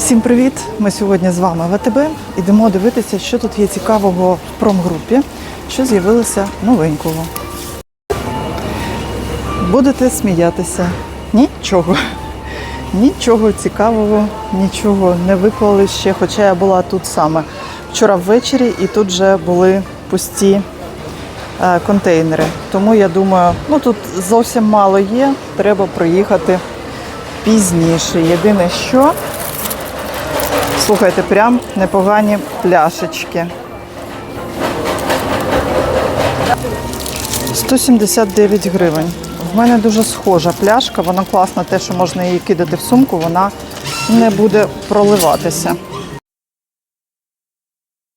Всім привіт! Ми сьогодні з вами в АТБ. Ідемо дивитися, що тут є цікавого в промгрупі, що з'явилося новенького. Будете сміятися. Нічого. Нічого цікавого, нічого не виклали ще, хоча я була тут саме вчора ввечері і тут вже були пусті е, контейнери. Тому я думаю, ну тут зовсім мало є, треба проїхати пізніше. Єдине що, слухайте, прям непогані пляшечки. 179 гривень. В мене дуже схожа пляшка, вона класна, те, що можна її кидати в сумку, вона не буде проливатися.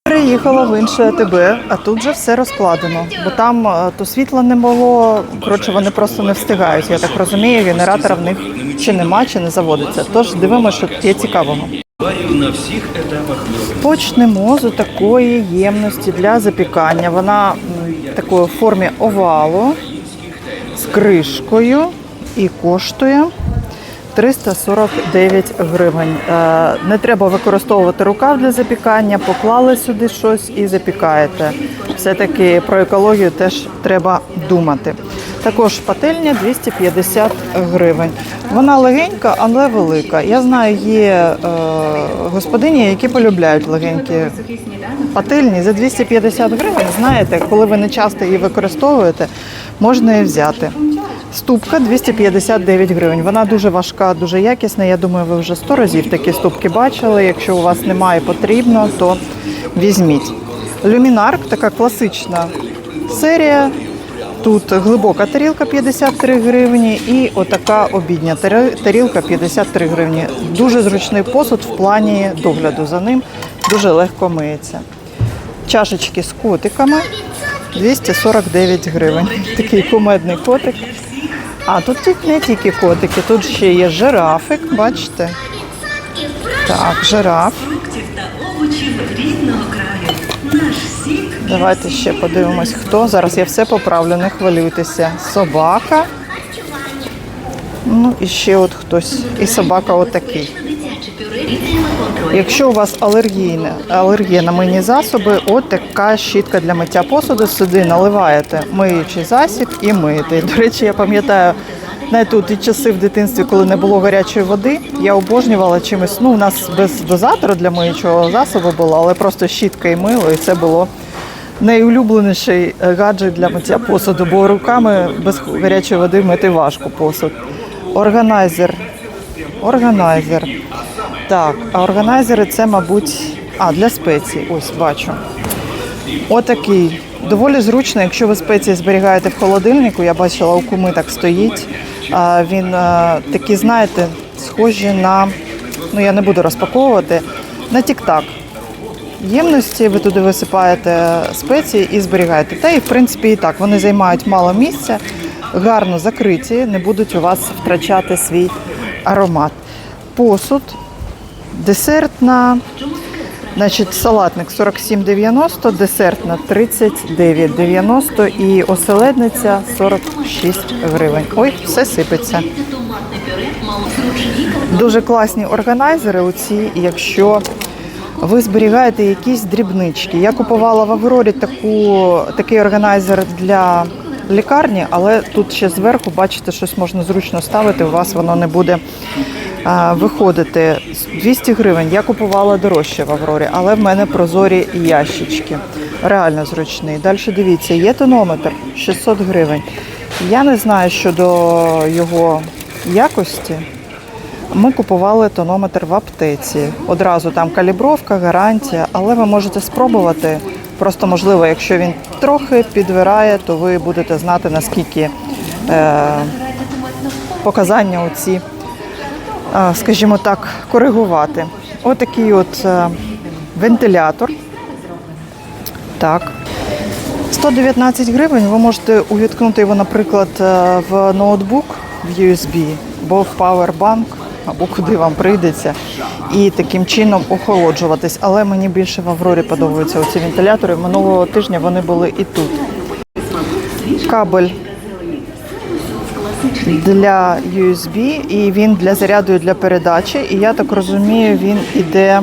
Приїхала в інше АТБ, а тут же все розкладено, бо там е, то світла не було. Коротше, вони просто не встигають. Я так розумію, генератора в них чи нема, чи не заводиться. Тож дивимося, що є цікавого. На всіх етапах. Почнемо з такої ємності для запікання. Вона такої формі овалу з кришкою і коштує 349 гривень. Е, Не треба використовувати рукав для запікання, поклали сюди щось і запікаєте. Все-таки про екологію теж треба думати. Також пательня 250 гривень. Вона легенька, але велика. Я знаю, є е, господині, які полюбляють легенькі пательні за 250 гривень. Знаєте, коли ви не часто її використовуєте, можна її взяти. Ступка 259 гривень. Вона дуже важка, дуже якісна. Я думаю, ви вже 100 разів такі ступки бачили. Якщо у вас немає потрібно, то візьміть. Люмінарк така класична серія. Тут глибока тарілка 53 гривні і отака обідня тарілка 53 гривні. Дуже зручний посуд в плані догляду за ним, дуже легко миється. Чашечки з котиками 249 гривень. Такий кумедний котик. А тут не тільки котики, тут ще є жирафик, бачите? Так, жираф. Давайте ще подивимось, хто. Зараз я все поправлю, не хвилюйтеся. Собака. Ну і ще от хтось. І собака отакий. Якщо у вас алергійне, алергія на мийні засоби, от така щітка для миття посуду. Сюди наливаєте миючий засіб і миєте. До речі, я пам'ятаю. Знаєте, у ті часи в дитинстві, коли не було гарячої води, я обожнювала чимось. Ну, у нас без дозатора для миючого засобу було, але просто щітка і мило, і це було найулюбленіший е, гаджет для миття посуду, бо руками без гарячої води мити важко посуд. Органайзер. Органайзер. Так, а органайзери це, мабуть, а для спецій. Ось бачу. Отакий. Доволі зручно, якщо ви спеції зберігаєте в холодильнику. Я бачила, у куми так стоїть. Він такі, знаєте, схожі на, ну я не буду розпаковувати, на тік-так. Ємності ви туди висипаєте спеції і зберігаєте. Та і в принципі і так вони займають мало місця, гарно закриті, не будуть у вас втрачати свій аромат. Посуд, десертна, значить, салатник 47,90, десертна 39,90 і оселедниця 46 гривень. Ой, все сипеться. Дуже класні органайзери. Оці, якщо ви зберігаєте якісь дрібнички. Я купувала в Аврорі таку, такий органайзер для лікарні, але тут ще зверху, бачите, щось можна зручно ставити. У вас воно не буде а, виходити. 200 гривень. Я купувала дорожче в Аврорі, але в мене прозорі ящички. Реально зручний. Далі дивіться, є тонометр 600 гривень. Я не знаю щодо його якості. Ми купували тонометр в аптеці. Одразу там калібровка, гарантія, але ви можете спробувати. Просто можливо, якщо він трохи підвирає, то ви будете знати наскільки е, показання оці, е, скажімо так, коригувати. Отакий от е, вентилятор. Так. 119 гривень ви можете увіткнути його, наприклад, е, в ноутбук в USB або в Powerbank, або куди вам прийдеться, і таким чином охолоджуватись. Але мені більше в Аврорі подобаються оці вентилятори. Минулого тижня вони були і тут. Кабель для USB, і він для заряду і для передачі. І я так розумію, він іде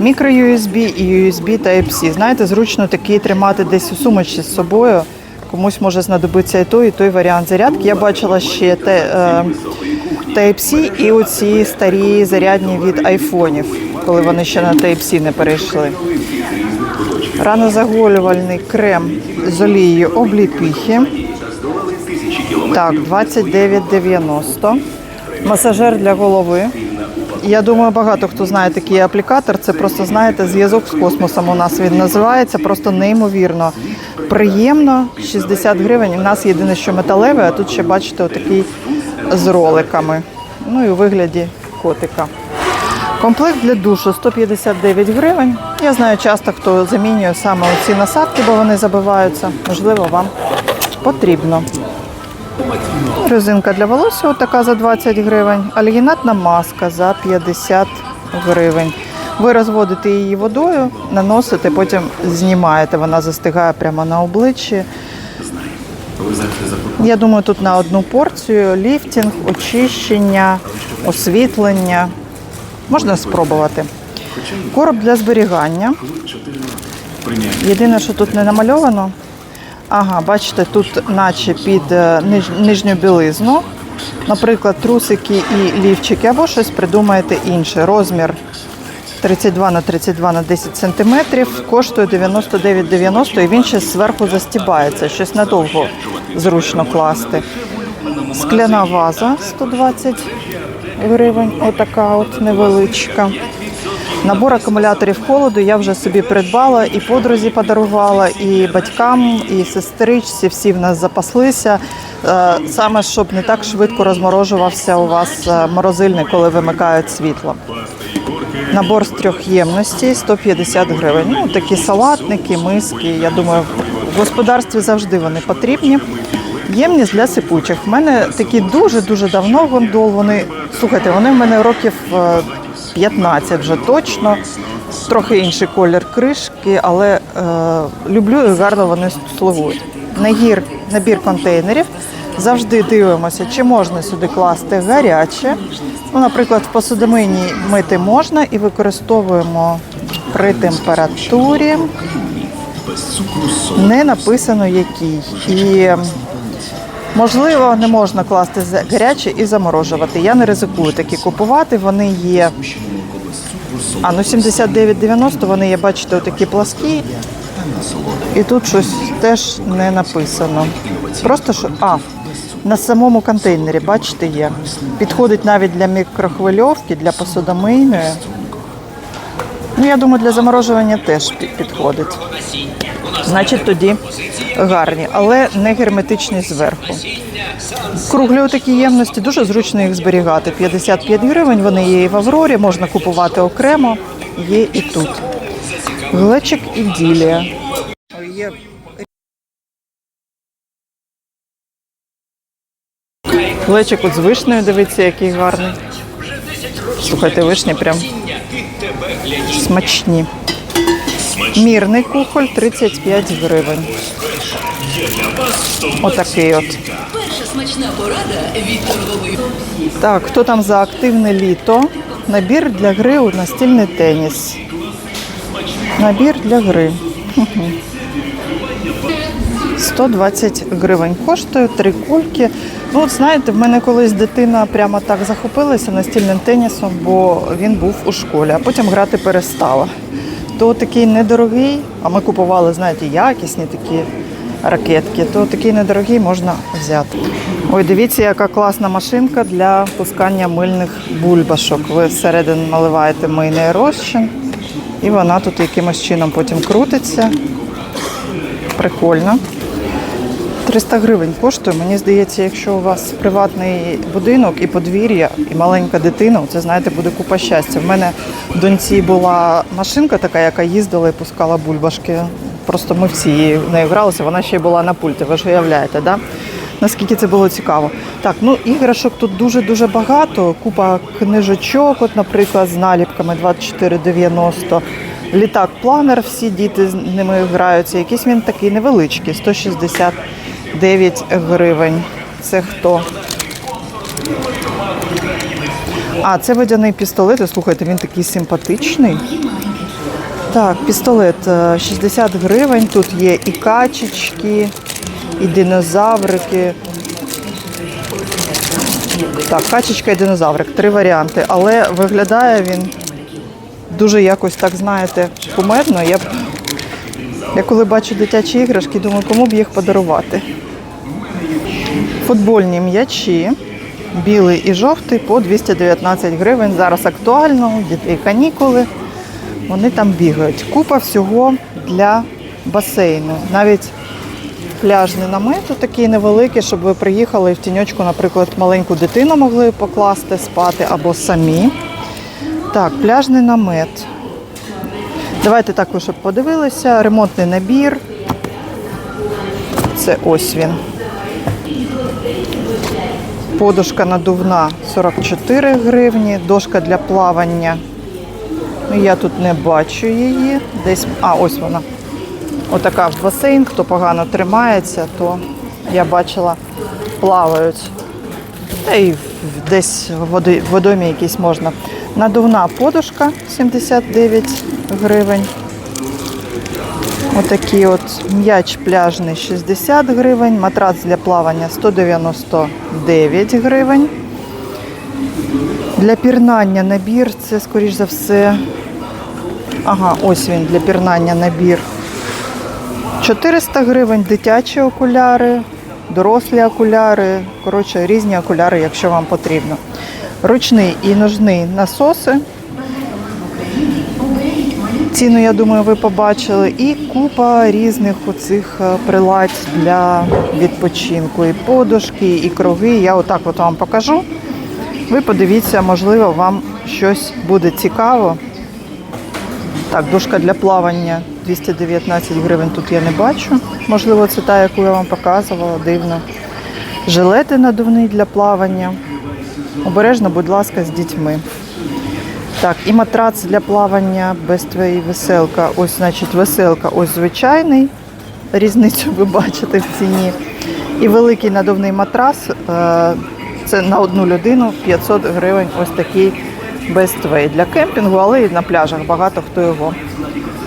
мікро USB і USB Type-C. Знаєте, зручно такий тримати десь у сумочці з собою. Комусь може знадобитися і той, і той варіант зарядки. Я бачила ще те, е, Type-C і оці старі зарядні від айфонів, коли вони ще на Type-C не перейшли. Ранозаголювальний крем з олією обліпіхи. Так, 29,90. Масажер для голови. Я думаю, багато хто знає такий аплікатор. Це просто знаєте, зв'язок з космосом. У нас він називається. Просто неймовірно приємно. 60 гривень. У нас єдине, що металеве, а тут ще бачите, отакий з роликами. Ну і у вигляді котика. Комплект для душу 159 гривень. Я знаю, часто хто замінює саме ці насадки, бо вони забиваються. Можливо, вам потрібно. Резинка для волосся така за 20 гривень. Альгінатна маска за 50 гривень. Ви розводите її водою, наносите, потім знімаєте. Вона застигає прямо на обличчі. Я думаю, тут на одну порцію ліфтінг, очищення, освітлення. Можна спробувати. Короб для зберігання. Єдине, що тут не намальовано. Ага, бачите, тут наче під е, ниж- нижню білизну. Наприклад, трусики і лівчики, або щось придумаєте інше. Розмір 32 на 32 на 10 сантиметрів, коштує 99,90 і він ще зверху застібається, щось надовго зручно класти. Скляна ваза 120 гривень, отака от невеличка. Набор акумуляторів холоду я вже собі придбала і подрузі подарувала, і батькам, і сестричці. Всі в нас запаслися. Е, Саме щоб не так швидко розморожувався у вас е, морозильник, коли вимикають світло. Набор з трьох ємностей 150 гривень. Ну, такі салатники, миски. Я думаю, в господарстві завжди вони потрібні. Ємність для сипучих. В мене такі дуже-дуже давно гондол. Вони, слухайте, вони в мене років е, 15 вже точно. Трохи інший колір кришки, але е, люблю і гарно вони слугують. Нагір, набір контейнерів. Завжди дивимося, чи можна сюди класти гаряче. Ну, наприклад, в посудомийні мити можна і використовуємо при температурі. Не написано який. І можливо, не можна класти гаряче і заморожувати. Я не ризикую такі купувати. Вони є. А ну 79,90 вони є, бачите, отакі пласкі. І тут щось теж не написано. Просто що. А, на самому контейнері, бачите, є. Підходить навіть для мікрохвильовки, для посудомийної. Ну, я думаю, для заморожування теж підходить. Значить, тоді гарні, але не герметичні зверху. Круглі такі ємності, дуже зручно їх зберігати. 55 гривень, вони є і в Аврорі, можна купувати окремо, є і тут. Глечик і ділія. Є глечик от з вишнею, дивіться, який гарний. Слухайте, вишні прям смачні. Мірний кухоль 35 гривень. Отакий от. Перша смачна порада від торгової. Так, хто там за активне літо? Набір для гри у настільний теніс. Набір для гри. Мгм. 120 гривень коштує, три кульки. Ну, от знаєте, в мене колись дитина прямо так захопилася настільним тенісом, бо він був у школі, а потім грати перестала. То такий недорогий, а ми купували, знаєте, якісні такі ракетки, то такий недорогий можна взяти. Ой, дивіться, яка класна машинка для пускання мильних бульбашок. Ви всередину наливаєте мийний розчин, і вона тут якимось чином потім крутиться. Прикольно. 300 гривень коштує. Мені здається, якщо у вас приватний будинок і подвір'я, і маленька дитина, це знаєте, буде купа щастя. В мене в доньці була машинка така, яка їздила і пускала бульбашки. Просто ми всі її- нею гралися, вона ще й була на пульті. Ви ж уявляєте, да? Наскільки це було цікаво. Так, ну іграшок тут дуже-дуже багато. Купа книжечок, от, наприклад, з наліпками 24,90. Літак-планер, всі діти з ними граються. Якийсь він такий невеличкий, 169 гривень. Це хто? А, це водяний пістолет. Слухайте, він такий симпатичний. Так, пістолет е, 60 гривень. Тут є і качечки, і динозаврики. Так, качечка і динозаврик. Три варіанти. Але виглядає він дуже якось так, знаєте, кумедно. Я, я коли бачу дитячі іграшки, думаю, кому б їх подарувати. Футбольні м'ячі, білий і жовтий по 219 гривень. Зараз актуально, у дітей канікули. Вони там бігають. Купа всього для басейну. Навіть пляжний намет такий невеликий, щоб ви приїхали і в тіньочку, наприклад, маленьку дитину могли покласти спати або самі. Так, пляжний намет. Давайте також подивилися. Ремонтний набір. Це ось він. Подушка надувна 44 гривні, дошка для плавання. Ну, я тут не бачу її. Десь. А, ось вона. Отака в басейн. Хто погано тримається, то я бачила, плавають. Та й десь в водомі якісь можна. Надувна подушка 79 гривень. Отакий от м'яч пляжний 60 гривень, матрац для плавання 199 гривень. Для пірнання набір це, скоріш за все. Ага, ось він для пірнання набір. 400 гривень дитячі окуляри, дорослі окуляри, коротше, різні окуляри, якщо вам потрібно. Ручний і ножний насоси. Ціну, я думаю, ви побачили. І купа різних оцих е, приладь для відпочинку. І подушки, і круги. Я отак от вам покажу. Ви подивіться, можливо, вам щось буде цікаво. Так, дошка для плавання 219 гривень тут я не бачу. Можливо, це та, яку я вам показувала, дивно. Жилети надувні для плавання. Обережно, будь ласка, з дітьми. Так, і матрац для плавання без твоєї веселка. Ось, значить, веселка, ось звичайний. Різницю ви бачите в ціні. І великий надувний матрас. е, Це на одну людину 500 гривень. Ось такий без твей для кемпінгу, але і на пляжах багато хто його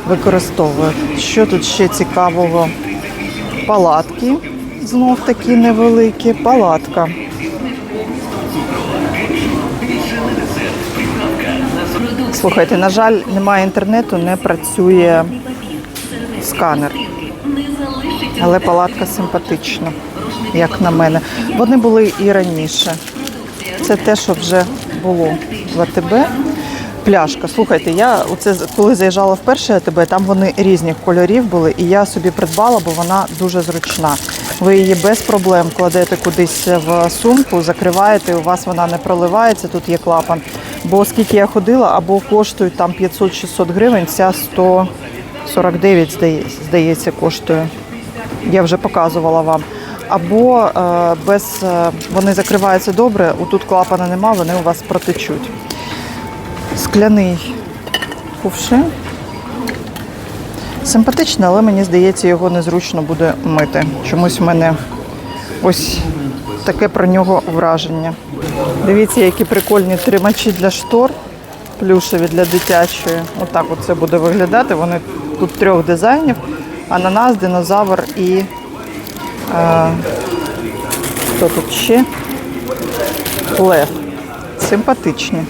використовує. Що тут ще цікавого? Палатки. Знов такі невеликі. Палатка. Слухайте, на жаль, немає інтернету, не працює сканер. Але палатка симпатична, як на мене. Вони були і раніше. Це те, що вже було в АТБ. Пляшка. Слухайте, я оце коли заїжджала вперше АТБ, там вони різних кольорів були, і я собі придбала, бо вона дуже зручна. Ви її без проблем кладете кудись в сумку, закриваєте, у вас вона не проливається, тут є клапан. Бо оскільки я ходила, або коштують там 500-600 гривень, ця 149, здає- здається, коштує. Я вже показувала вам. Або е, без е, вони закриваються добре, отут клапана нема, вони у вас протечуть. Скляний кувшин. Симпатичний, але мені здається, його незручно буде мити. Чомусь в мене ось таке про нього враження. Дивіться, які прикольні тримачі для штор, плюшеві для дитячої. Отак от це буде виглядати. Вони тут трьох дизайнів: ананас, динозавр і е, хто тут ще? Лев. Симпатичні.